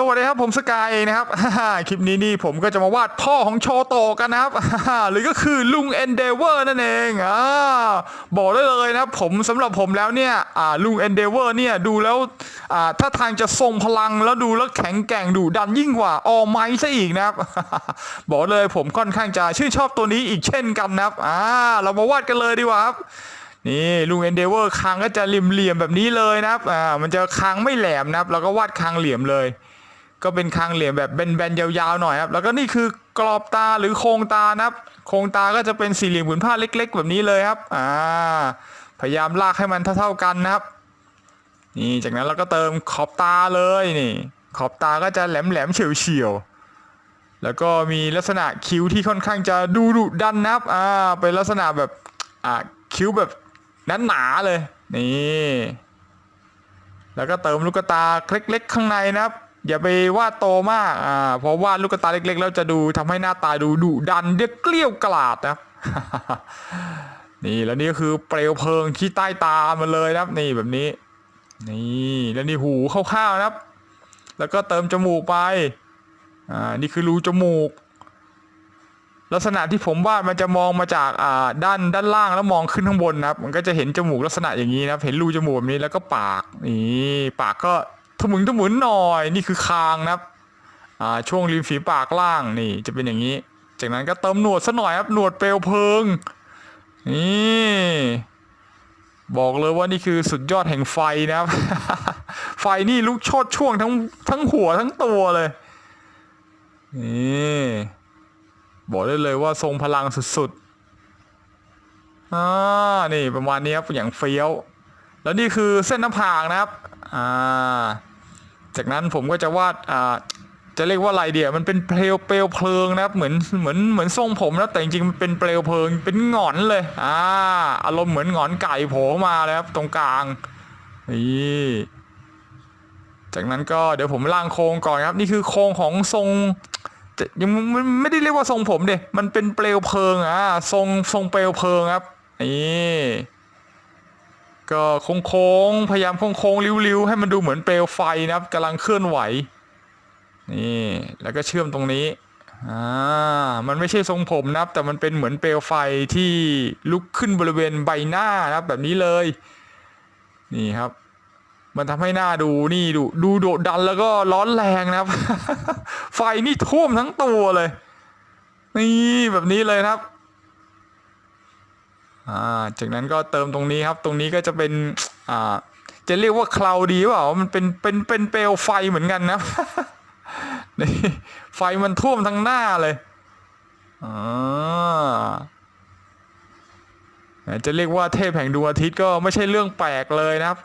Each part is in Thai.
สวัสดีครับผมสกายเองนะครับ คลิปนี้นี่ผมก็จะมาวาดพ่อของโชโตกันนะครับ หรือก็คือลุงเอนเดเวอร์นั่นเองอ่าบอกได้เลยนะครับผมสำหรับผมแล้วเนี่ยอ่าลุงเอนเดเวอร์เนี่ยดูแล้วอ่าถ้าทางจะทรงพลังแล้วดูแล้วแข็งแกร่งดุดันยิ่งกว่าออไมซะอีกนะครับ บอกเลยผมค่อนข้างจะชื่นชอบตัวนี้อีกเช่นกันนะครับอ่าเรามาวาดกันเลยดีกว่าครับนี่ลุงเอนเดเวอร์คางก็จะเหลี่ยมๆแบบนี้เลยนะครับอ่ามันจะคางไม่แหลมนะครับ แล้วก็วาดคางเหลี่ยมเลย ก็เป็นคางเหลี่ยมแบบแบนๆยาวๆหน่อยครับ แล้วก็นี่คือกรอบตาหรือโครงตานะครับ โครงตาก็จะเป็นสี่เหลี่ยมผืนผ้าเล็ก ๆ แบบนี้เลยครับอ่าพยายามลากให้มันเท่าๆกันนะครับ นี่จากนั้นเราก็เติมขอบตาเลยนี่ ขอบตาก็จะแหลมๆเฉียวๆแล้วก็มีลักษณะคิ้วที่ค่อนข้างจะดูดุดันนะครับอ่าเป็นลักษณะแบบอ่าคิ้วแบบนั้นหนาๆเลยนี่ แล้วก็เติมลูกตาเล็กๆข้างในนะครับ อย่าไปวาดโตมากอ่าเพราะวาดลูกตาเล็กๆ แล้วจะดูทำให้หน้าตาดูดุดันเรียกเกลี้ยวกล่อดนะนี่แล้วนี่ก็คือเปลวเพลิงที่ใต้ตามันเลยนะครับ นี่แบบนี้ นี่แล้วนี่หูคร่าวๆนะครับ แล้วก็เติมจมูกไปอ่านี่คือรูจมูก ลักษณะที่ผมวาดมันจะมองมาจากอ่าด้านด้านล่างแล้วมองขึ้นข้างบนนะครับ มันก็จะเห็นจมูกลักษณะอย่างนี้นะครับ เห็นรูจมูกแบบนี้แล้วก็ปากนี่ปากก็ ทะมึงทะมึนหน่อยนี่คือคางนะครับอ่าช่วงริมฝีปากล่างนี่จะเป็นอย่างนี้ จากนั้นก็เติมหนวดซะหน่อยครับหนวดเปลวเพลิงนี่บอกเลยว่านี่คือสุดยอดแห่งไฟนะครับ ไฟนี่ลุกโชดช่วงทั้งทั้งหัวทั้งตัวเลยนี่บอกได้เลยว่าทรงพลังสุดๆอ่านี่ประมาณนี้ครับอย่างเฟี้ยว แล้วนี่คือเส้นหน้าผากนะครับ อ่า จากนั้นผมก็จะวาดอ่าจะเรียกว่าอะไรเดียวมันเป็นเปลวเปลวเพลิงนะครับเหมือนเหมือนเหมือนทรงผมนะแต่จริงๆมันเป็นเปลวเพลิงเป็นหงอนเลยอ่าอารมณ์เหมือนหงอนไก่โผล่มาเลยครับตรงกลางนี่จากนั้นก็เดี๋ยวผมล่างโครงก่อนครับ นี่คือโครงของทรงยังไม่ได้เรียกว่าทรงผมเดยมันเป็นเปลวเพลิงอะทรงทรงเปลวเพลิงครับนี่ ก็โค้งโค้งๆพยายามโค้งโค้งๆริ้วๆให้มันดูเหมือนเปลวไฟนะครับกำลังเคลื่อนไหวนี่แล้วก็เชื่อมตรงนี้อ่ามันไม่ใช่ทรงผมนะครับ แต่มันเป็นเหมือนเปลวไฟที่ลุกขึ้นบริเวณใบหน้านะครับแบบนี้เลย นี่ครับ มันทำให้หน้าดูนี่ดูดูโดดดันแล้วก็ร้อนแรงนะครับ ไฟนี่ท่วมทั้งตัวเลย นี่แบบนี้เลยครับ อ่าจากนั้นก็เติมตรงนี้ครับ ตรงนี้ก็จะเป็นอ่าจะเรียกว่าคลาวดีเปล่ามันเป็นเป็นเป็นเปลวไฟเหมือนกันนะนี่ไฟมันท่วมทั้งหน้าเลยอ่าจะเรียกว่าเทพแห่งดวงอาทิตย์ก็ไม่ใช่เรื่องแปลกเลยนะครับ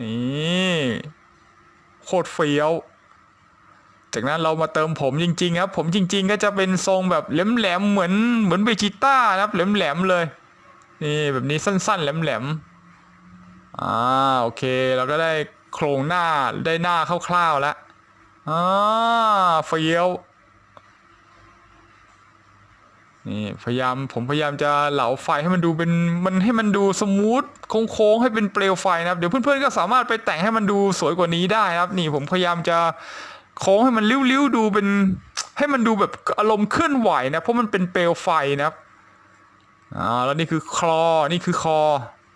นี่โคตรเฟี้ยว จากนั้นเรามาเติมผมจริง ๆ ครับ ผมจริง ๆ ก็จะเป็นทรงแบบแหลมๆเหมือนเหมือนเบจิต้านะครับแหลมๆเลย นี่แบบนี้สั้น ๆ แหลมๆอ่าโอเคเราก็ได้โครงหน้าได้หน้าคร่าวๆแล้วอ่าเฟี้ยวนี่พยายามผมพยายามจะเหลาไฟให้มันดูเป็นมันให้มันดูสมูทโค้งๆให้เป็นเปลวไฟนะครับเดี๋ยวเพื่อนๆก็สามารถไปแต่งให้มันดูสวยกว่านี้ได้นะครับ นี่ผมพยายามจะโค้งให้มันริ้วๆดูเป็นให้มันดูแบบอารมณ์เคลื่อนไหวนะเพราะมันเป็นเปลวไฟนะครับ อ่าแล้วนี่คือคอนี่คือคอ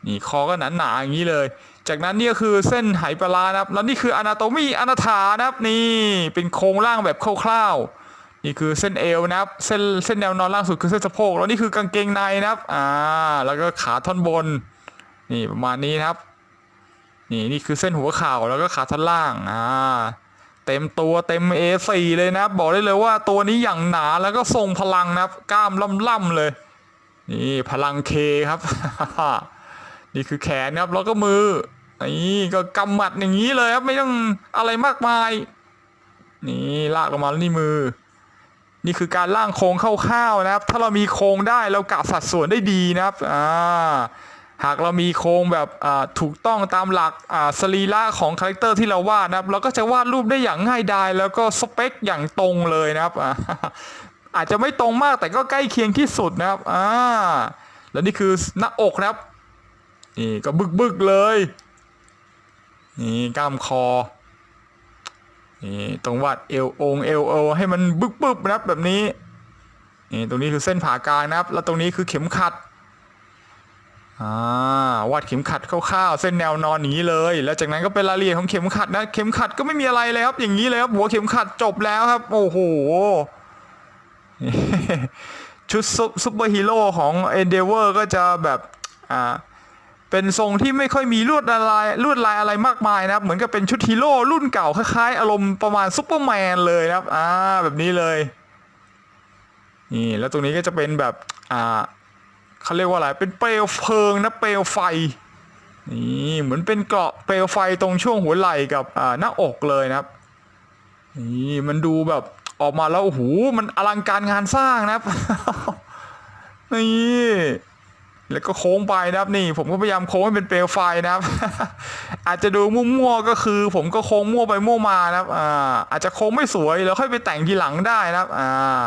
นี่คอก็หนาๆอย่างนี้เลย จากนั้นนี่ก็คือเส้นไหปลาร้านะครับแล้วนี่คืออนาโตมีอนาถานะครับนี่เป็นโครงร่างแบบคร่าวๆนี่คือเส้นเอวนะครับเส้นเส้นแนวนอนล่างสุดคือเส้นสะโพกแล้วนี่คือกางเกงในนะครับอ่าแล้วก็ขาท่อนบนนี่ประมาณนี้นะครับนี่นี่คือเส้นหัวเข่าแล้วก็ขาท่อนล่างอ่าเต็มตัวเต็ม A4 เลยนะบบอกได้เลยว่าตัวนี้อย่างหนาแล้วก็ทรงพลังนะครับกล้ามล่ำๆเลย นี่พลังเคครับ นี่คือแขนครับแล้วก็มือนี่ก็กำหมัดอย่างนี้เลยครับไม่ต้องอะไรมากมาย นี่ลากลงมาแล้วนี่มือ นี่คือการล่างโครงคร่าวๆนะครับ ถ้าเรามีโครงได้เรากะสัดส่วนได้ดีนะครับอ่าหากเรามีโครงแบบถูกต้องตามหลักอ่าสรีระของคาแรคเตอร์ที่เราวาดนะครับ เราก็จะวาดรูปได้อย่างง่ายดายแล้วก็สเปคอย่างตรงเลยนะครับ อาจจะไม่ตรงมากแต่ก็ใกล้เคียงที่สุดนะครับอ่าแล้วนี่คือหน้าอกนะครับนี่ก็บึกบึกเลยนี่กล้ามคอนี่ตรงวาดเอวองเอวโอให้มันบึกบึบนะครับแบบนี้นี่ตรงนี้คือเส้นผ่ากลางนะครับ แล้วตรงนี้คือเข็มขัดอ่าวาดเข็มขัดคร่าวๆเส้นแนวนอนอย่างนี้เลย แล้วจากนั้นก็เป็นรายละเอียดของเข็มขัดนะ เข็มขัดก็ไม่มีอะไรเลยครับ อย่างนี้เลยครับหัวเข็มขัดจบแล้วครับ โอ้โห ชุดซุปซุปเปอร์ฮีโร่ของ Endeavor ก็จะแบบอ่าเป็นทรงที่ไม่ค่อยมีลวดลายลวดลายอะไรมากมายนะครับ เหมือนกับเป็นชุดฮีโร่รุ่นเก่าคล้ายๆ อารมณ์ประมาณซุปเปอร์แมนเลยนะครับอ่าแบบนี้เลยนี่แล้วตรงนี้ก็จะเป็นแบบอ่าเขาเรียกว่าอะไรเป็นเปลวเพลิงนะเปลวไฟนี่เหมือนเป็นเกราะเปลวไฟตรงช่วงหัวไหล่กับอ่าหน้าอกเลยนะครับนี่มันดูแบบ ออกมาแล้วโอ้โหมันอลังการงานสร้างนะครับนี่แล้วก็โค้งไปนะครับนี่ ผมก็พยายามโค้งให้เป็นเปลวไฟนะครับ อาจจะดูมั่วๆก็คือ ผมก็โค้งมั่วไปมั่วมานะครับอ่าอาจจะโค้งไม่สวยแล้วค่อยไปแต่งทีหลังได้นะครับอ่า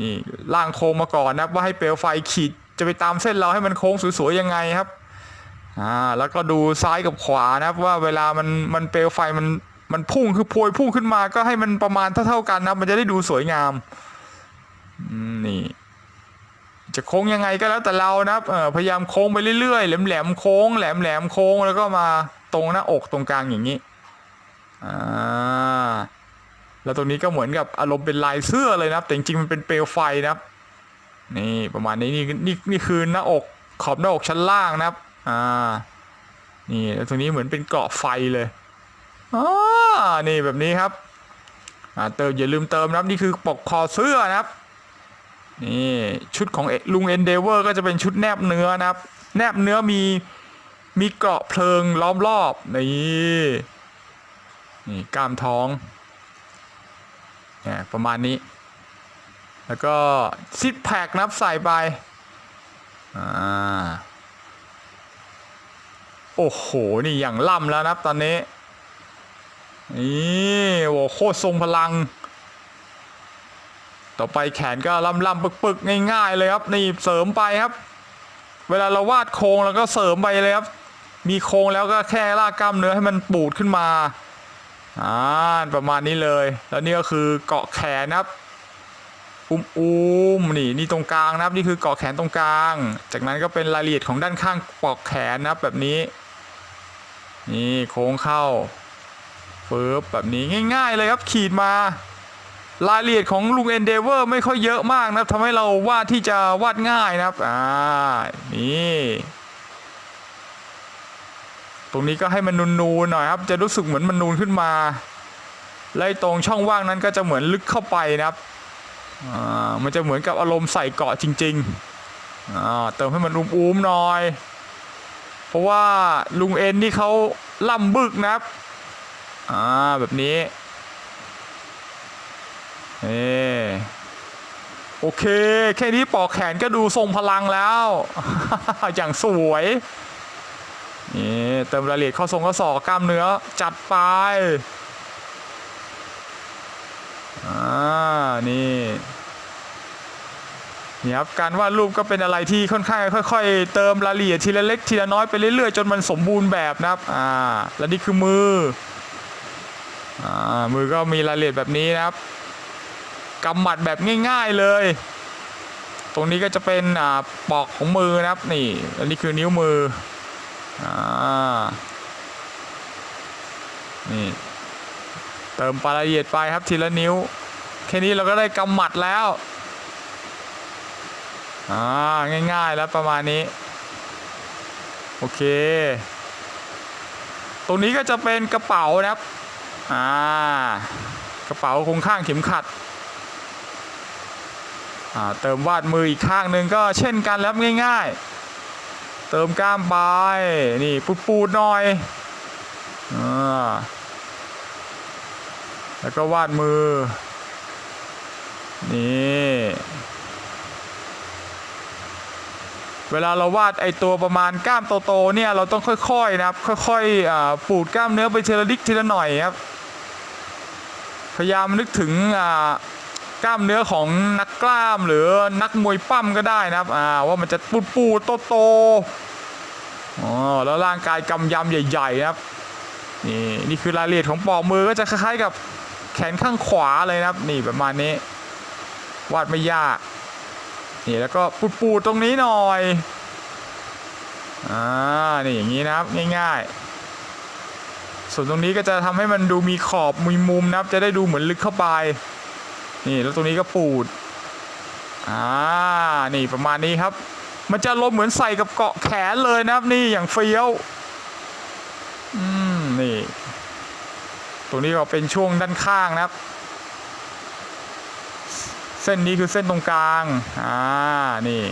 นี่ล่างโค้งมาก่อนนะครับว่าให้เปลวไฟขีดจะไปตามเส้นเราให้มันโค้งสวยๆยังไงครับอ่าแล้วก็ดูซ้ายกับขวานะครับว่าเวลามันมันเปลวไฟมัน มันพุ่งคือโพยพุ่งขึ้นมาก็ให้มันประมาณเท่าๆกันนะมันจะได้ดูสวยงามนี่ จะโค้งยังไงก็แล้วแต่เรานะเออพยายามโค้งไปเรื่อยๆแหลมๆโค้งแหลมๆโค้งแล้วก็มาตรงหน้าอกตรงกลางอย่างนี้อ่าแล้วตรงนี้ก็เหมือนกับอารมณ์เป็นลายเสื้อเลยนะครับ แต่จริงๆมันเป็นเปลวไฟนะครับ นี่ประมาณนี้นี่นี่นี่คือหน้าอกขอบหน้าอกชั้นล่างนะครับ อ่า นี่แล้วตรงนี้เหมือนเป็นเกาะไฟเลย อ่านี่แบบนี้ครับอ่าเติมอย่าลืมเติมนะครับนี่คือปกคอเสื้อนะครับนี่ชุดของลุงเอนเดเวอร์ก็จะเป็นชุดแนบเนื้อนะครับ แนบเนื้อมีมีเกราะเพลิงล้อมรอบนี่นี่กล้ามท้องเนี่ยประมาณนี้ แล้วก็ซิปแพคนับใส่ไปอ่าโอ้โห นี่อย่างล่ำแล้วนะครับตอนนี้ นี่โอ้โหโคตรทรงพลัง ต่อไปแขนก็ล่ำล่ำปึกปึกง่ายๆเลยครับนี่เสริมไปครับ เวลาเราวาดโครงเราก็เสริมไปเลยครับ มีโครงแล้วก็แค่ลากกล้ามเนื้อให้มันปูดขึ้นมาอ่าประมาณนี้เลย แล้วนี่ก็คือเกาะแขนนะครับอุ้มอุ้มนี่นี่ตรงกลางนะครับนี่คือเกาะแขนตรงกลาง จากนั้นก็เป็นรายละเอียดของด้านข้างปอกแขนนะครับแบบนี้ นี่โค้งเข้า ฟืบแบบนี้ง่าย ๆ เลยครับขีดมารายละเอียดของลุงเอนเดเวอร์ไม่ค่อยเยอะมากนะทำให้เราวาดที่จะวาดง่ายนะครับอ่านี่ตรงนี้ก็ให้มันนูนๆหน่อยครับ จะรู้สึกเหมือนมันนูนขึ้นมาไล่ตรงช่องว่างนั้นก็จะเหมือนลึกเข้าไปนะครับอ่ามันจะเหมือนกับอารมณ์ใส่เกาะจริงๆอ่าเติมให้มันอุ้มๆหน่อย เพราะว่าลุงเอ็นนี่เขาล่ำบึกนะครับ อ่าแบบนี้นี่โอเค แค่นี้ปอกแขนก็ดูทรงพลังแล้ว อย่างสวยนี่เติมรายละเอียดข้าทรงข้อศอกกล้ามเนื้อจัดไปอ่านี่นี่ครับการวาดรูปก็เป็นอะไรที่ค่อนข้างค่อย ๆ เติมรายละเอียดทีละเล็กทีละน้อยไปเรื่อยๆ จนมันสมบูรณ์แบบนะครับอ่าและนี่คือมือ มือก็มีรายละเอียดแบบนี้นะครับกำหมัดแบบง่าย ๆเลย ตรงนี้ก็จะเป็นอปอกของมือนะครับนี่อันนี้คือนิ้วมืออนี่เติมรายละเอียดไปครับทีละนิ้ว แค่นี้เราก็ได้กำหมัดแล้วง่ายๆแล้วประมาณนี้ โอเค ตรงนี้ก็จะเป็นกระเป๋านะครับ อ่ากระเป๋าคงข้างเข็มขัดอ่าเติมวาดมืออีกข้างหนึ่งก็เช่นกันแล้วง่ายๆ เติมกล้ามไปนี่ปูดๆหน่อยอ่าแล้วก็วาดมือ นี่เวลาเราวาดไอตัวประมาณกล้ามโตๆเนี่ยเราต้องค่อยๆนะครับ ค่อยๆปูดกล้ามเนื้อไปทีละนิดทีละหน่อยครับ พยายามนึกถึงกล้ามเนื้อของนักกล้ามหรือนักมวยปั้มก็ได้นะครับว่ามันจะปูดปูดโตโตอ๋อแล้วร่างกายกำยำใหญ่ๆนะครับนี่นี่คือรายละเอียดของปอกมือก็จะคล้ายๆกับแขนข้างขวาเลยนะครับ นี่ประมาณนี้ วาดไม่ยาก นี่แล้วก็ปูดๆตรงนี้หน่อยอ่านี่อย่างนี้นะครับง่ายๆ ส่วนตรงนี้ก็จะทำให้มันดูมีขอบมีมุมนะครับ จะได้ดูเหมือนลึกเข้าไป นี่แล้วตรงนี้ก็ปูดอ่านี่ประมาณนี้ครับ มันจะลมเหมือนใส่กับเกาะแขนเลยนะครับ นี่อย่างเฟี้ยวอืมนี่ ตรงนี้ก็เป็นช่วงด้านข้างนะครับ เส้นนี้คือเส้นตรงกลางอ่านี่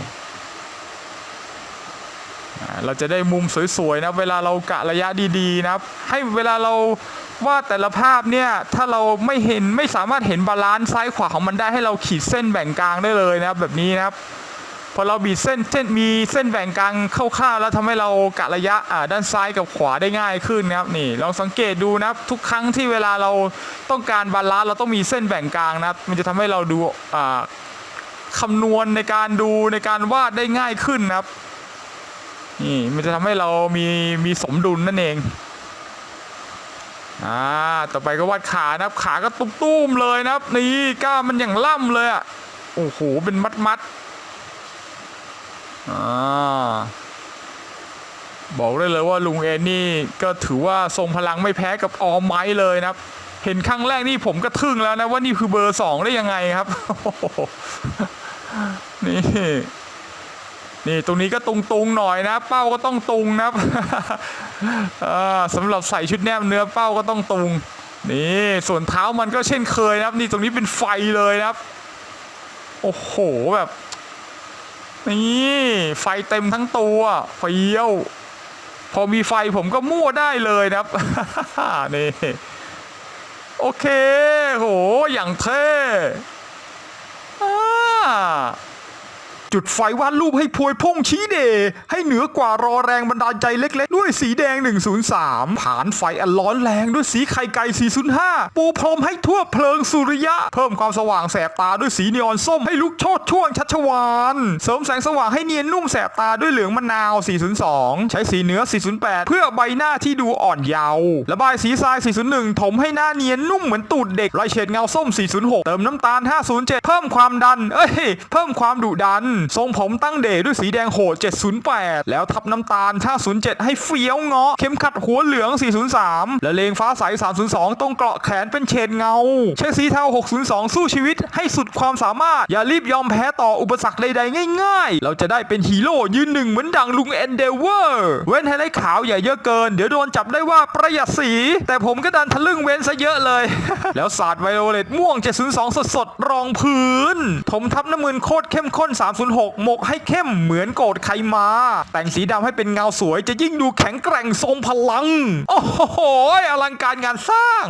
เราจะได้มุมสวยๆนะเวลาเรากะระยะดีๆนะครับ ให้เวลาเราวาดแต่ละภาพเนี่ยถ้าเราไม่เห็นไม่สามารถเห็นบาลานซ์ซ้ายขวาของมันได้ให้เราขีดเส้นแบ่งกลางได้เลยนะครับแบบนี้นะครับพอเราบีบเส้นเส้นมีเส้นแบ่งกลางเข้าๆแล้วทำให้เรากะระยะอ่าด้านซ้ายกับขวาได้ง่ายขึ้นนะครับนี่ลองสังเกตดูนะครับทุกครั้งที่เวลาเราต้องการบาลานซ์เราต้องมีเส้นแบ่งกลางนะมันจะทำให้เราดูอ่าคำนวณในการดูในการวาดได้ง่ายขึ้นนะครับ นี่มันจะทำให้เรามีมีสมดุลนั่นเองอ่าต่อไปก็วาดขานะครับ ขาก็ตุ้มๆเลยนะครับ นี่กล้ามมันอย่างล่ำเลยอะโอ้โหเป็นมัดๆอ่าบอกได้เลยว่าลุงเอ็นนี่ก็ถือว่าทรงพลังไม่แพ้กับออมไม้เลยนะครับ เห็นครั้งแรกนี่ผมก็ทึ่งแล้วนะว่านี่คือเบอร์สองได้ยังไงครับนี่ นี่ตรงนี้ก็ตุงๆหน่อยนะ เป้าก็ต้องตุงนะครับอ่าสำหรับใส่ชุดแนบเนื้อเป้าก็ต้องตุงนี่ส่วนเท้ามันก็เช่นเคยนะครับ นี่ตรงนี้เป็นไฟเลยนะครับ โอ้โหแบบนี่ไฟเต็มทั้งตัวเฟี้ยว พอมีไฟผมก็มั่วได้เลยนะครับนี่โอเคโหอย่างเท่อ่า จุดไฟวาดรูปให้พวยพุ่งชี้เด ให้เหนือกว่ารอแรงบันดาลใจเล็ก ๆ ด้วยสีแดง 103 ผ่านไฟอันร้อนแรงด้วยสีไข่ไก่ 405 ปูพรมให้ทั่วเพลิงสุริยะ เพิ่มความสว่างแสบตาด้วยสีนีออนส้มให้ลุกโชดช่วงชัชวานเสริมแสงสว่างให้เนียนนุ่มแสบตาด้วยเหลืองมะนาว 402 ใช้สีเนื้อ 408 เพื่อใบหน้าที่ดูอ่อนเยาว์ระบายสีทราย 401 ถมให้หน้าเนียนนุ่มเหมือนตูดเด็กลายเฉดเงาส้ม 406 เติมน้ำตาล 507 เพิ่มความดัน เอ้ย เพิ่มความดุดันทรงผมตั้งเดชด้วยสีแดงโหด 708 แล้วทับน้ำตาล 507 ให้เฟี้ยวเงาะ เข็มขัดหัวเหลือง 403 และเลงฟ้าใส 302 ตรงเกราะแขนเป็นเฉดเงา ใช้สีเทา 602 สู้ชีวิตให้สุดความสามารถ อย่ารีบยอมแพ้ต่ออุปสรรคใดๆ ง่ายๆ เราจะได้เป็นฮีโร่ยืนหนึ่งเหมือนดังลุงเอนเดเวอร์ เว้นไฮไลท์ขาวอย่าเยอะเกิน เดี๋ยวโดนจับได้ว่าประหยัดสี แต่ผมก็ดันทะลึ่งเว้นซะเยอะเลย แล้วศาสาดไวโอเลตม่วง 702 สดๆ รองพื้นถมทับน้ำมืนโคตรเข้มข้นหกหมกให้เข้มเหมือนโกรธใครมา แต่งสีดำให้เป็นเงาสวยจะยิ่งดูแข็งแกร่งทรงพลัง โอ้โหอลังการงานสร้าง